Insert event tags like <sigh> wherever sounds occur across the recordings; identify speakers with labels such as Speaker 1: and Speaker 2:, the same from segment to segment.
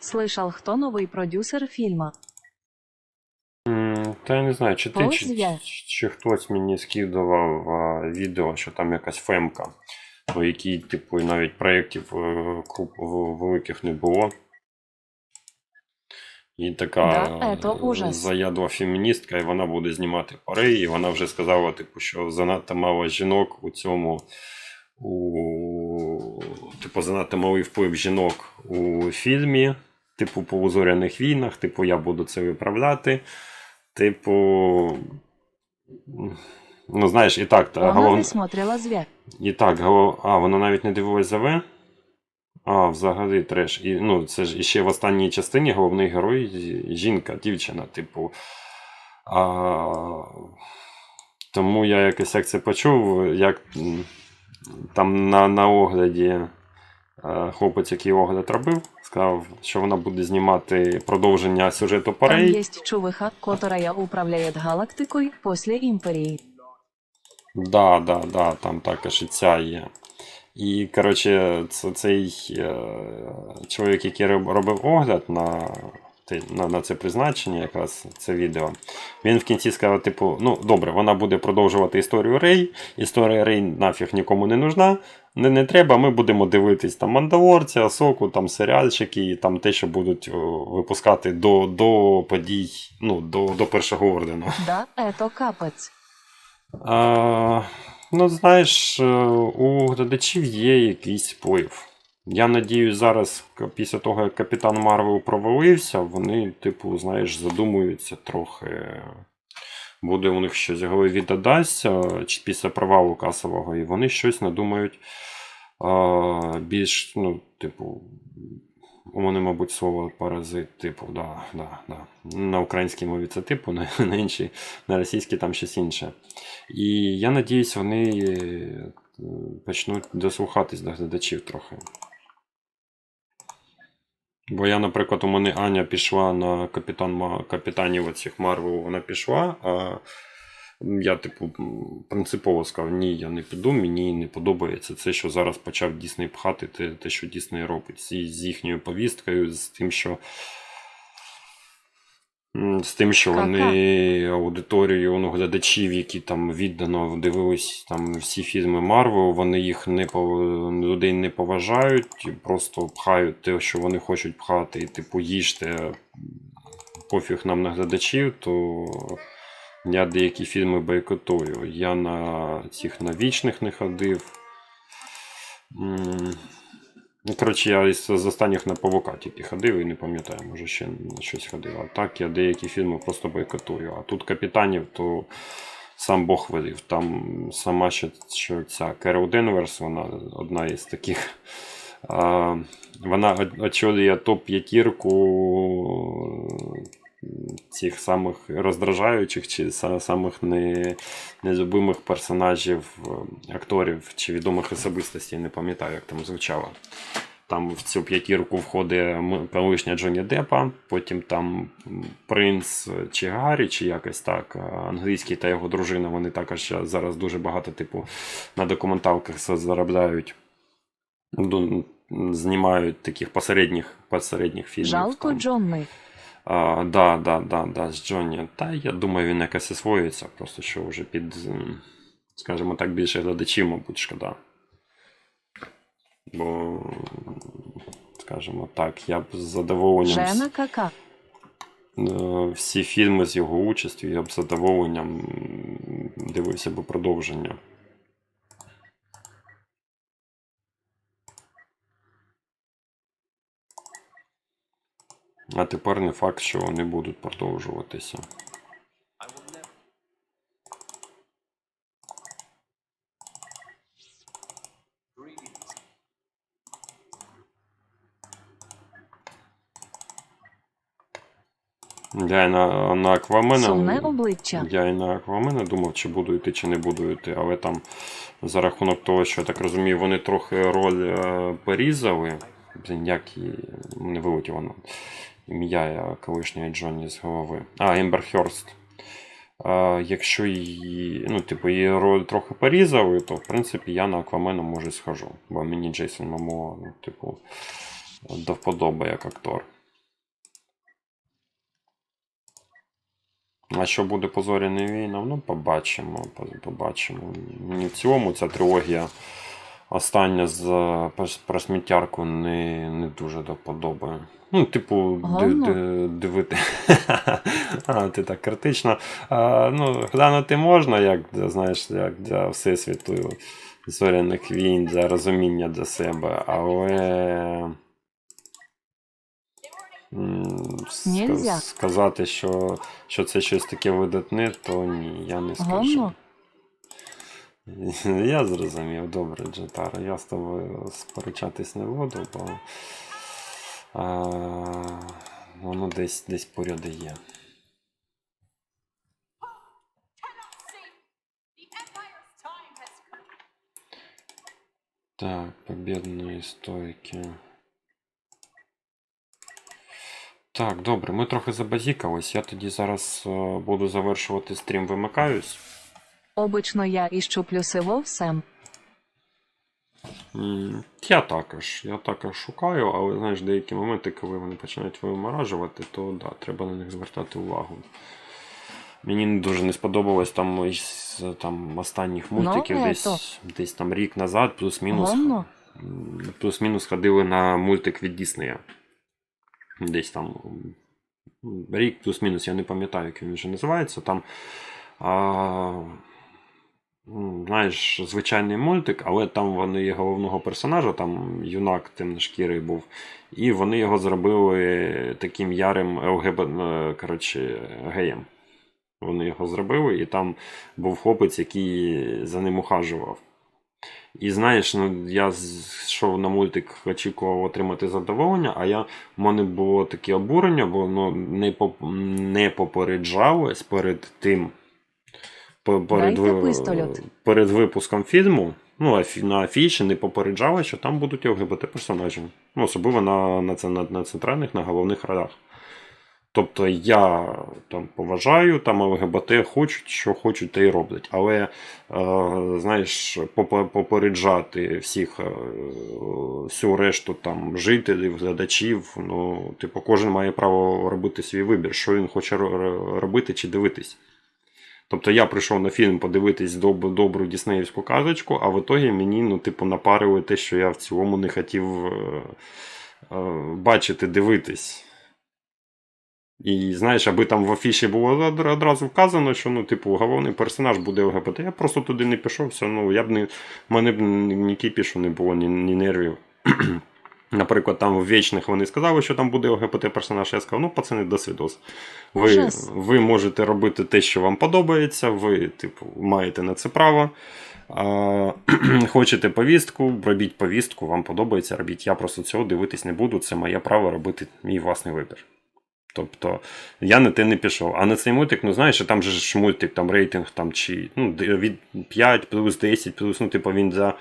Speaker 1: Слышал, кто новый продюсер фильма?
Speaker 2: Та я не знаю, чи ти, чи, чи хтось мені скидував а, відео, що там якась фемка, у якій, типу, і навіть проєктів е, круп великих не було. І така
Speaker 1: Да,
Speaker 2: е, заядла феміністка, і вона буде знімати пари, і вона вже сказала, типу, що занадто мало жінок у цьому. У, типу, занадто малий вплив жінок у фільмі, типу, по узоряних війнах, типу, я буду це виправляти. Типу. Ну, знаєш, і так, та,
Speaker 1: Она
Speaker 2: голов...
Speaker 1: не
Speaker 2: і так, голов... а, вона навіть не дивилась за В. А, взагалі треш. І, ну, це ж іще в останній частині головний герой жінка, дівчина, типу. А... Тому я якось як це почув, як там на, на огляді хлопець, який огляд робив, сказав, що вона буде знімати продовження сюжету
Speaker 1: Там
Speaker 2: Парей.
Speaker 1: есть чувиха, которая управляет галактикой после Империи.
Speaker 2: Да, да, да, там також і ця є. І, коротше, це, цей е, чоловік, який робив огляд на, на, на це призначення, якраз це відео, він в кінці сказав, типу, ну добре, вона буде продовжувати історію Рей. Історія Рей нафіг нікому не нужна. Не, не треба, ми будемо дивитись там Мандалорця, Соку, там серіальчики, і там те, що будуть о, випускати до, до подій, ну, до, до першого ордену.
Speaker 1: Да, это капец.
Speaker 2: А, ну, знаєш, е, у глядачів є якийсь вплив. Я надію, зараз, після того, як Капітан Марвел провалився, вони, типу, знаєш, задумуються трохи. Буде у них щось голові додасться після провалу касового, і вони щось надумають а, більш, ну, типу, у мене, мабуть, слово паразит, типу, да, да, да. На українській мові це типу, на, <laughs> на іншій, на російській там щось інше. І я надіюсь, вони е, почнуть дослухатись до глядачів трохи. Бо я, наприклад, у мене Аня пішла на капітан, капітанів оцих Марвел, вона пішла, а я, типу, принципово сказав, ні, я не піду, мені не подобається це, що зараз почав Дісней пхати, те, те що Дісней робить. З, з їхньою повісткою, з тим, що. З тим, що вони аудиторію ну, глядачів, які там віддано дивились там всі фільми Марвел, вони їх не людей не поважають, просто пхають те, що вони хочуть пхати, і типу їжте пофіг нам на глядачів, то я деякі фільми бойкотую. Я на цих навічних не ходив. Ну, коротше, я із з останніх на павука тільки ходив і не пам'ятаю, може ще на щось ходив. А так я деякі фільми просто бойкотую. А тут капітанів, то сам Бог велів. Там сама ще що ця Керол Денверс, вона одна із таких. А, вона очолює топ-п'ятірку цих самих роздражаючих чи са- самих не, нелюбимих персонажів, е, акторів чи відомих особистостей, не пам'ятаю, як там звучало. Там в цю п'ятірку входить колишня Джонні Деппа, потім там принц чи Гаррі, чи якось так. Англійський та його дружина, вони також зараз дуже багато, типу, на документалках заробляють. Знімають таких посередніх, посередніх фільмів.
Speaker 1: Жалко. Джонни.
Speaker 2: А, да, да, да, да, з Джонні. Та я думаю, він якось освоїться, просто що вже під, скажімо так, більше глядачів, мабуть, шкода. Бо, скажімо так, я б з задоволенням
Speaker 1: Жена кака.
Speaker 2: е, всі фільми з його участю, я б з задоволенням дивився б продовження. А тепер не факт, що вони будуть продовжуватися. Я і на, на Аквамена.
Speaker 1: Обличчя.
Speaker 2: Я і на Аквамена думав, чи буду йти, чи не буду йти, але там за рахунок того, що я так розумію, вони трохи роль е, порізали. Блін, як і не вилетіло ім'я колишньої Джонні з голови. А, Ембер Херст. Якщо її ну, типу, її роль трохи порізали, то в принципі я на Аквамена може схожу. Бо мені Джейсон Мамо, ну, типу, до вподоби як актор. А що буде по зоряним війнам? Ну, побачимо. побачимо. Мені в цілому ця трилогія остання з е, про- сміттярку не, не дуже до подоби. Ну, типу, дивити. <laughs> а, ти так критично. А, ну, глянути можна, як знаєш, як для всесвіту зоряних війн, для розуміння для себе, але.
Speaker 1: Нельзя.
Speaker 2: Сказати, що, що це щось таке видатне, то ні, я не скажу. Я зрозумів, добре, Джетара. Я з тобою сперечатись не буду, бо а, воно десь, десь поряд є. Так, побідної стойки. Так, добре, ми трохи забазікались. Я тоді зараз е, буду завершувати стрім, вимикаюсь.
Speaker 1: Обично я іщу плюси вовсем.
Speaker 2: М, Я також. Я також шукаю, але знаєш, деякі моменти, коли вони починають виморажувати, то да, треба на них звертати увагу. Мені дуже не сподобалось там із там, останніх мультиків,
Speaker 1: Ну,
Speaker 2: десь,
Speaker 1: ето.
Speaker 2: десь там рік назад, плюс-мінус. Плюс-мінус ходили на мультик від Діснея. Десь там рік, плюс-мінус, я не пам'ятаю, як він вже називається. Там. А, знаєш, звичайний мультик, але там вони головного персонажа, там юнак темношкірий був, і вони його зробили таким ярим ЛГБ, е, коротше, геєм. Вони його зробили, і там був хлопець, який за ним ухажував. І знаєш, ну я йшов на мультик, очікував отримати задоволення, а я, в мене було таке обурення, бо ну, не, поп, не попереджалось перед тим. Перед, перед випуском фільму, ну, на афіші не попереджали, що там будуть ЛГБТ персонажі. Ну, особливо на, на, на, на центральних, на головних радах. Тобто я там поважаю, там ЛГБТ хочуть, що хочуть, те й роблять. Але, е, знаєш, попереджати всіх, е, всю решту там жителів, глядачів, ну, типу, кожен має право робити свій вибір, що він хоче робити чи дивитись. Тобто я прийшов на фільм подивитись доб- добру діснеївську казочку, а в ітогі мені, ну, типу, напарили те, що я в цілому не хотів е, е, бачити, дивитись. І знаєш, аби там в афіші було одразу вказано, що ну, типу, головний персонаж буде ЛГБТ. Я просто туди не пішов, все, ну, я б не, в мене б ні, кіпішу не було, ні, ні нервів. Наприклад, там в вічних вони сказали, що там буде ЛГБТ персонаж. Я сказав, ну, пацани, до свідос. Ви, ви можете робити те, що вам подобається, ви, типу, маєте на це право. А, <clears throat> хочете повістку, робіть повістку, вам подобається, робіть. Я просто цього дивитись не буду. Це моє право робити мій власний вибір. Тобто я на те не пішов. А на цей мультик, ну знаєш, там же ж мультик, там рейтинг там чи ну, від 5 плюс 10, плюс, ну, типу, він за,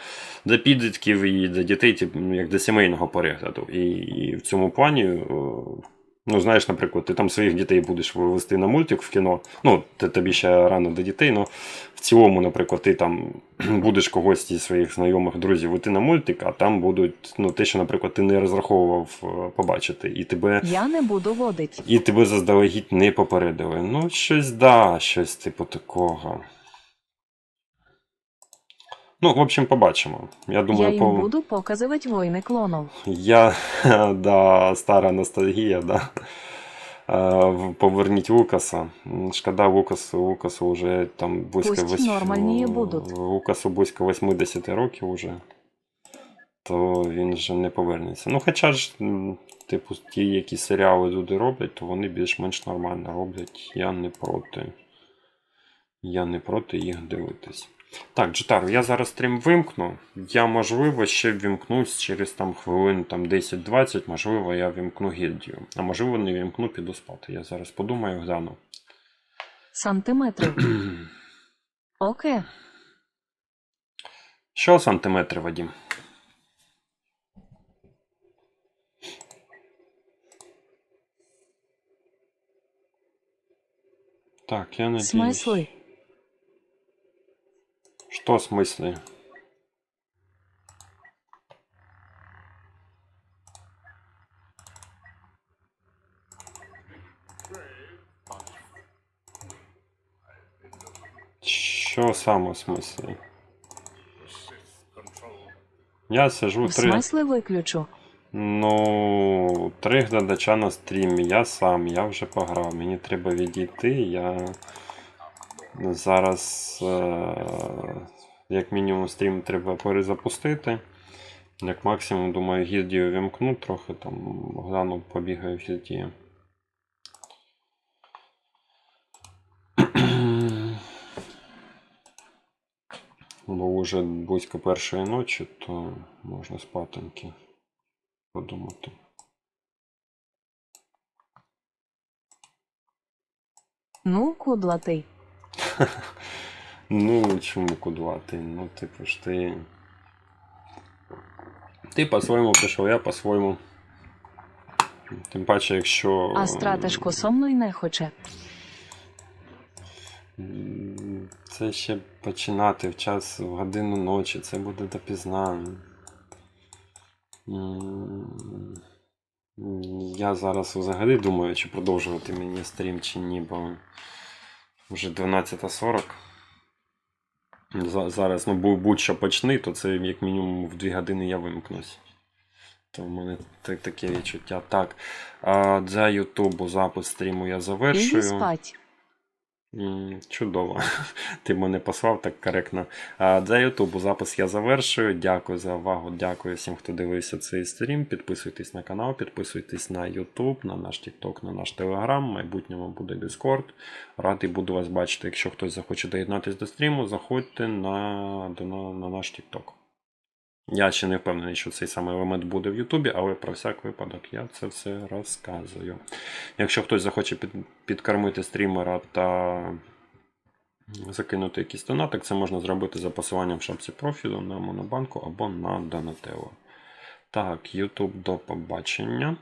Speaker 2: за підлітків і за дітей, типу, як для сімейного перегляду. І, і в цьому плані, о, ну знаєш, наприклад, ти там своїх дітей будеш вивести на мультик в кіно. Ну, тобі ще рано до дітей, але в цілому, наприклад, ти там <clears throat> будеш когось зі своїх знайомих друзів іти на мультик, а там будуть ну, те, що, наприклад, ти не розраховував е, побачити, і тебе.
Speaker 1: Я не буду водить.
Speaker 2: І тебе заздалегідь не попередили. Ну, щось да, щось типу такого. Ну, в общем, побачимо. Я
Speaker 1: Я їм
Speaker 2: по...
Speaker 1: буду показувати війни клонов.
Speaker 2: я <laughs> да, стара ностальгія, да. Е, Поверніть Лукаса. Шкода, Лукасу, Лукасу вже там близько
Speaker 1: Пусть нормальні будуть.
Speaker 2: Лукасу близько 80 років уже. То він вже не повернеться. Ну, хоча ж, типу, ті, які серіали люди роблять, то вони більш-менш нормально роблять. Я не проти. Я не проти їх дивитись. Так, Джитару, я зараз стрім вимкну. Я, можливо, ще ввімкнусь через там хвилин там 10-20, можливо, я вімкну гільдію. А можливо, не вімкну, піду спати. Я зараз подумаю, гляну.
Speaker 1: Сантиметрів. <clears throat> Окей.
Speaker 2: Що сантиметри, Вадім? Так, я надеюсь.
Speaker 1: Смисли.
Speaker 2: Что в смысле? Що саме в смислі? Я сижу
Speaker 1: В
Speaker 2: три.
Speaker 1: смислі виключу.
Speaker 2: Ну, три глядача на стрімі, я сам, я вже пограв. Мені треба відійти. Я зараз, е, як мінімум, стрім треба перезапустити. Як максимум, думаю, гільдію вімкну трохи там, гляну, побігаю в гільдії. <clears throat> Бо вже близько першої ночі, то можна спатеньки подумати.
Speaker 1: Ну, кудлатий.
Speaker 2: Ну, чому кудвати? Ну, типу ж ти. Ти по-своєму пішов, я по-своєму. Тим паче, якщо.
Speaker 1: А стратежко со мною не хоче.
Speaker 2: Це ще починати в час в годину ночі, це буде допізна. Я зараз взагалі думаю, чи продовжувати мені стрім чи ні, бо вже 12.40. Зараз, ну, будь-що почни, то це як мінімум в 2 години я вимкнусь. То в мене таке відчуття. Так, а для Ютубу запис стріму я завершую.
Speaker 1: спать.
Speaker 2: Чудово. <laughs> Ти мене послав так коректно. Для Ютубу запис я завершую. Дякую за увагу. Дякую всім, хто дивився цей стрім. Підписуйтесь на канал, підписуйтесь на YouTube, на наш TikTok, на наш Telegram. В майбутньому буде Discord. Радий буду вас бачити. Якщо хтось захоче доєднатися до стріму, заходьте на, на, на наш TikTok. Я ще не впевнений, що цей самий елемент буде в Ютубі, але про всяк випадок я це все розказую. Якщо хтось захоче під, підкормити стрімера та закинути якийсь донатик, це можна зробити за посиланням в шапці профілю на Монобанку або на Donatello. Так, YouTube до побачення.